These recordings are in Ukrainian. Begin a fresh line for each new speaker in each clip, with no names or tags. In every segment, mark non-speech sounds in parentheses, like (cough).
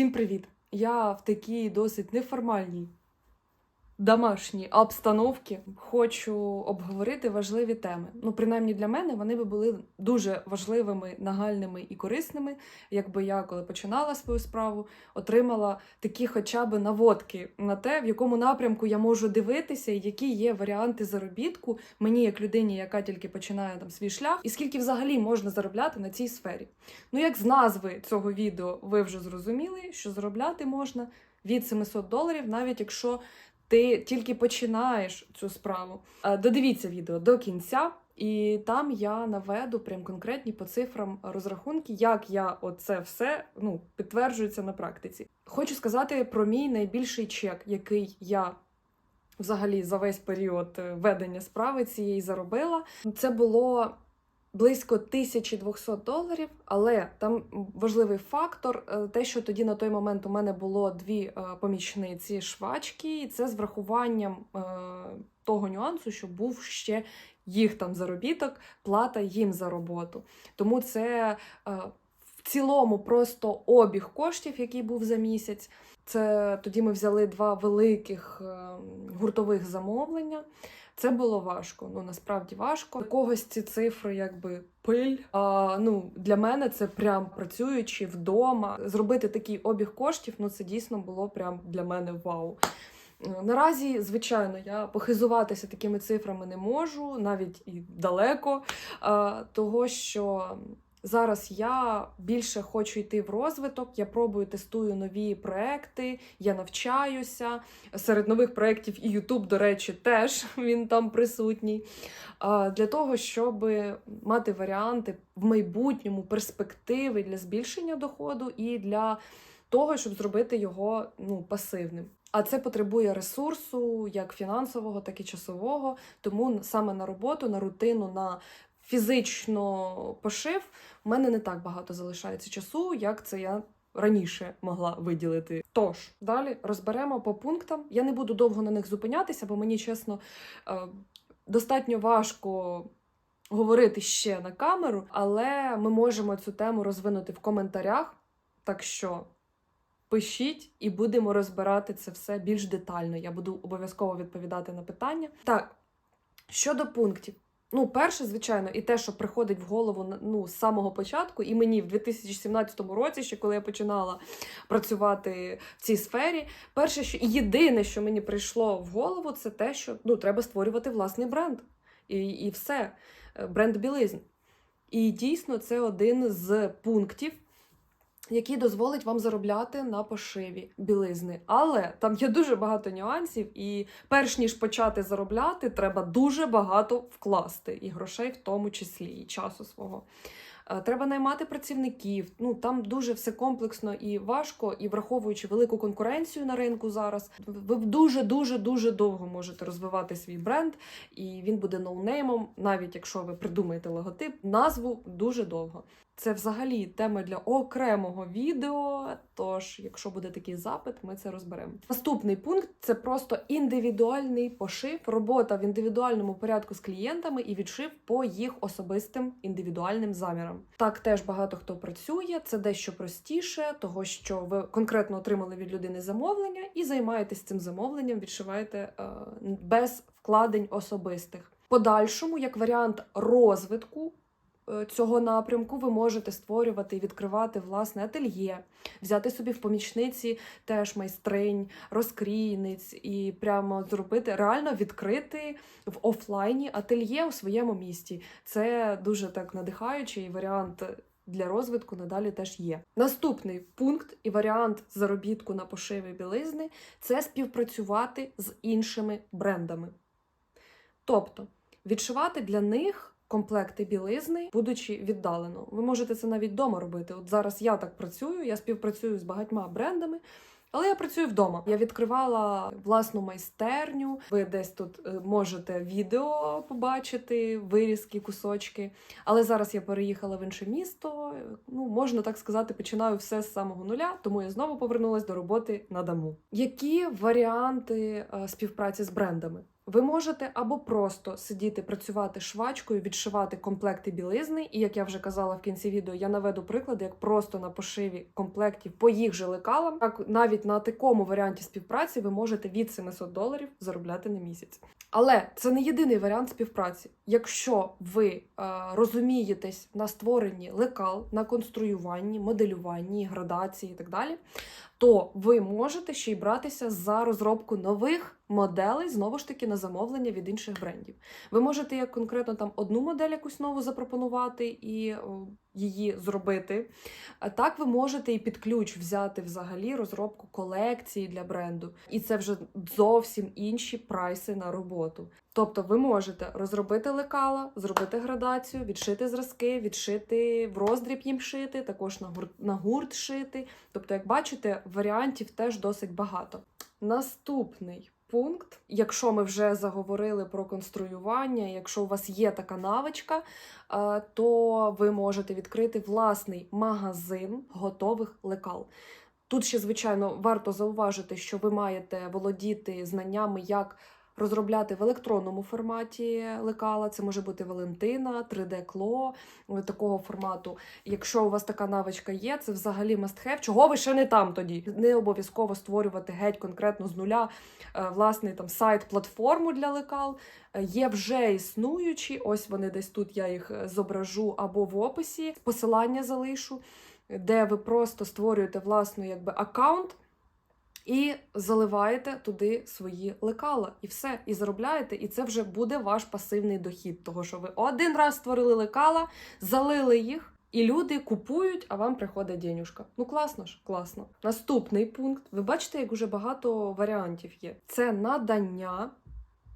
Всім привіт! Я в такій досить неформальній домашній обстановці хочу обговорити важливі теми. Ну, принаймні для мене вони би були дуже важливими, нагальними і корисними, якби я, коли починала свою справу, отримала такі хоча б наводки на те, в якому напрямку я можу дивитися, які є варіанти заробітку мені, як людині, яка тільки починає там свій шлях, і скільки взагалі можна заробляти на цій сфері. Ну, як з назви цього відео ви вже зрозуміли, що заробляти можна від 700 доларів, навіть якщо ти тільки починаєш цю справу. Е, Додивіться відео до кінця, і там я наведу прям конкретні по цифрам розрахунки, як я оце все ну, підтверджується на практиці. Хочу сказати про мій найбільший чек, який я. Взагалі за весь період е, ведення справи цієї заробила. Це було близько 1200 доларів, але там важливий фактор, е, те, що тоді на той момент у мене було дві е, помічниці швачки, і це з врахуванням е, того нюансу, що був ще їх там заробіток, плата їм за роботу. Тому це в цілому просто обіг коштів, який був за місяць. Це тоді ми взяли два великих е, гуртових замовлення. Це було важко. Ну насправді важко. Для когось ці цифри, якби пиль. А, ну для мене це прям працюючи вдома. Зробити такий обіг коштів. Ну це дійсно було прям для мене вау. Е, Наразі, звичайно, я похизуватися такими цифрами не можу, навіть і далеко, а, того що. Зараз я більше хочу йти в розвиток. Я пробую тестую нові проекти, я навчаюся. Серед нових проєктів і YouTube, до речі, теж (laughs) він там присутній. Для того, щоб мати варіанти в майбутньому перспективи для збільшення доходу і для того, щоб зробити його ну, пасивним. А це потребує ресурсу, як фінансового, так і часового. Тому саме на роботу, на рутину, на фізично пошив у мене не так багато залишається часу, як це я раніше могла виділити. Тож далі розберемо по пунктам. Я не буду довго на них зупинятися, бо мені чесно е, достатньо важко. Говорити ще на камеру, але ми можемо цю тему розвинути в коментарях. Так що пишіть і будемо розбирати це все більш детально. Я буду обов'язково відповідати на питання. Так, щодо пунктів. Ну, перше, звичайно, і те, що приходить в голову ну, з самого початку, і мені в 2017 році, ще коли я починала працювати в цій сфері, перше, що єдине, що мені прийшло в голову, це те, що ну, треба створювати власний бренд. І, і все, бренд білизн. І дійсно, це один з пунктів, який дозволить вам заробляти на пошиві білизни. Але там є дуже багато нюансів, і перш ніж почати заробляти, треба дуже багато вкласти, і грошей в тому числі, і часу свого. Е, Треба наймати працівників. Ну там дуже все комплексно і важко, і враховуючи велику конкуренцію на ринку зараз, ви дуже дуже дуже довго можете розвивати свій бренд, і він буде ноунеймом, навіть якщо ви придумаєте логотип, назву дуже довго. Це взагалі тема для окремого відео. Тож, якщо буде такий запит, ми це розберемо. Наступний пункт це просто індивідуальний пошив, робота в індивідуальному порядку з клієнтами і відшив по їх особистим індивідуальним замірам. Так теж багато хто працює. Це дещо простіше, того що ви конкретно отримали від людини замовлення і займаєтесь цим замовленням, відшиваєте е, без вкладень особистих. Подальшому, як варіант розвитку цього напрямку, ви можете створювати і відкривати власне ательє, взяти собі в помічниці теж майстринь, розкрійниць і прямо зробити реально відкрити в офлайні ательє у своєму місті. Це дуже так надихаючий варіант. Для розвитку надалі теж є. Наступний пункт і варіант заробітку на пошиві білизни це співпрацювати з іншими брендами. Тобто відшивати для них комплекти білизни, будучи віддалено. Ви можете це навіть вдома робити. От зараз я так працюю, я співпрацюю з багатьма брендами. Але я працюю вдома. Я відкривала власну майстерню. Ви десь тут е, можете відео побачити, вирізки, кусочки. Але зараз я переїхала в інше місто. Ну, можна так сказати, починаю все з самого нуля, тому я знову повернулася до роботи на дому. Які варіанти е, співпраці з брендами? Ви можете або просто сидіти працювати швачкою, відшивати комплекти білизни. І як я вже казала в кінці відео, я наведу приклади, як просто на пошиві комплектів по їх же лекалам. Так навіть на такому варіанті співпраці ви можете від 700 доларів заробляти на місяць. Але це не єдиний варіант співпраці. Якщо ви е, розумієтесь на створенні лекал, на конструюванні, моделюванні, градації і так далі, то ви можете ще й братися за розробку нових моделей, знову ж таки, на замовлення від інших брендів. Ви можете як конкретно там одну модель якусь нову запропонувати і її зробити. Так ви можете і під ключ взяти взагалі розробку колекції для бренду. І це вже зовсім інші прайси на роботу. Тобто ви можете розробити лекала, зробити градацію, відшити зразки, відшити в роздріб їм шити, також на гурт, на гурт шити. Тобто, як бачите, варіантів теж досить багато. Наступний пункт, якщо ми вже заговорили про конструювання, якщо у вас є така навичка, е, то ви можете відкрити власний магазин готових лекал. Тут ще, звичайно, варто зауважити, що ви маєте володіти знаннями, як розробляти в електронному форматі лекала. Це може бути Валентина, 3D-кло такого формату. Якщо у вас така навичка є, це взагалі must-have. Чого ви ще не там тоді? Не обов'язково створювати геть конкретно з нуля е, власний там сайт, платформу для лекал. Е, Є вже існуючі, ось вони десь тут я їх е, зображу або в описі. Посилання залишу, де ви просто створюєте власну якби аккаунт. І заливаєте туди свої лекала, і все, і заробляєте, і це вже буде ваш пасивний дохід. Того, що ви один раз створили лекала, залили їх, і люди купують, а вам приходить денюжка. Ну класно ж, класно. Наступний пункт. Ви бачите, як уже багато варіантів є. Це надання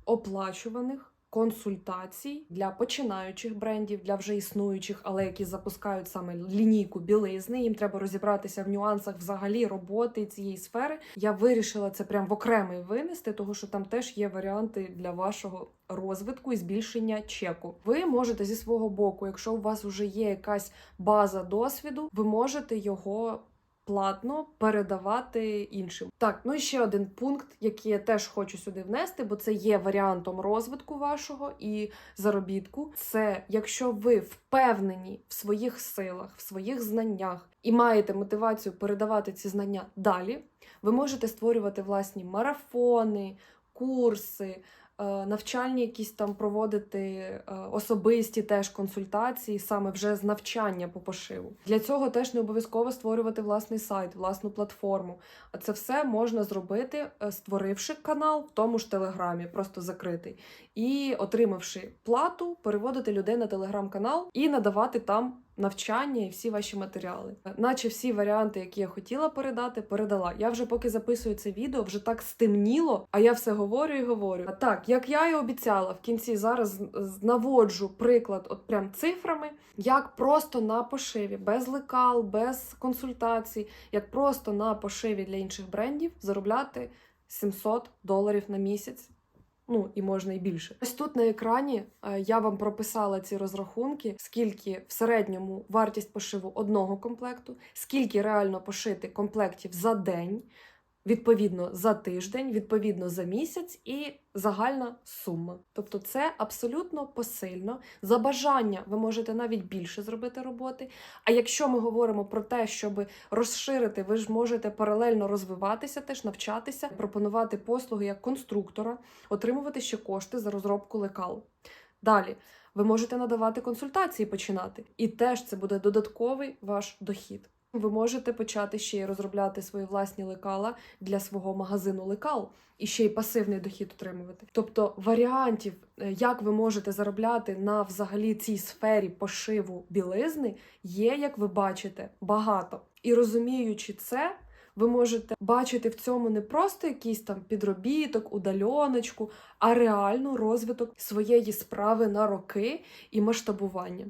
оплачуваних. Консультацій для починаючих брендів, для вже існуючих, але які запускають саме лінійку білизни. Їм треба розібратися в нюансах взагалі роботи цієї сфери. Я вирішила це прям в окремий винести, тому що там теж є варіанти для вашого розвитку і збільшення чеку. Ви можете зі свого боку, якщо у вас вже є якась база досвіду, ви можете його платно передавати іншим. Так, ну і ще один пункт, який я теж хочу сюди внести, бо це є варіантом розвитку вашого і заробітку. Це якщо ви впевнені в своїх силах, в своїх знаннях і маєте мотивацію передавати ці знання далі, ви можете створювати власні марафони, курси. Е, Навчальні якісь там проводити е, особисті теж консультації, саме вже з навчання по пошиву. Для цього теж не обов'язково створювати власний сайт, власну платформу. А це все можна зробити, е, створивши канал в тому ж телеграмі, просто закритий, і отримавши плату, переводити людей на телеграм-канал і надавати там навчання і всі ваші матеріали. Наче всі варіанти, які я хотіла передати, передала. Я вже поки записую це відео, вже так стемніло, а я все говорю і говорю. А так, як я і обіцяла, в кінці зараз наводжу приклад, от прям цифрами, як просто на пошиві, без лекал, без консультацій, як просто на пошиві для інших брендів заробляти 700 доларів на місяць. Ну і можна і більше. Ось тут на екрані е, я вам прописала ці розрахунки, скільки в середньому вартість пошиву одного комплекту, скільки реально пошити комплектів за день, відповідно за тиждень, відповідно за місяць і загальна сума. Тобто це абсолютно посильно. За бажання ви можете навіть більше зробити роботи. А якщо ми говоримо про те, щоб розширити, ви ж можете паралельно розвиватися, теж навчатися, пропонувати послуги як конструктора, отримувати ще кошти за розробку лекал. Далі. Ви можете надавати консультації починати, і теж це буде додатковий ваш дохід. Ви можете почати ще й розробляти свої власні лекала для свого магазину лекал і ще й пасивний дохід отримувати. Тобто варіантів, е, як ви можете заробляти на взагалі цій сфері пошиву білизни, є, як ви бачите, багато. І розуміючи це, ви можете бачити в цьому не просто якийсь там підробіток, удальоночку, а реально розвиток своєї справи на роки і масштабування.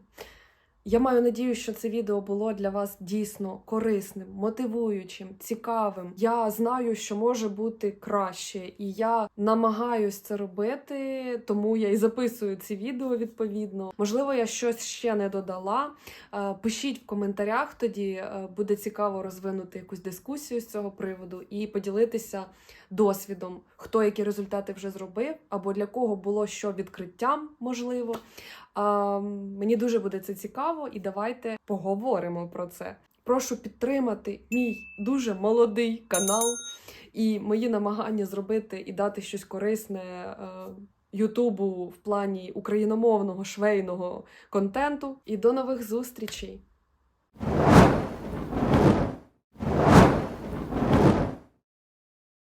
Я маю надію, що це відео було для вас дійсно корисним, мотивуючим, цікавим. Я знаю, що може бути краще, і я намагаюсь це робити, тому я і записую ці відео відповідно. Можливо, я щось ще не додала. Е, Пишіть в коментарях, тоді е, буде цікаво розвинути якусь дискусію з цього приводу і поділитися досвідом, хто які результати вже зробив, або для кого було що відкриттям можливо. Мені дуже буде це цікаво, і давайте поговоримо про це. Прошу підтримати мій дуже молодий канал і мої намагання зробити і дати щось корисне е, Ютубу в плані україномовного швейного контенту. І до нових зустрічей!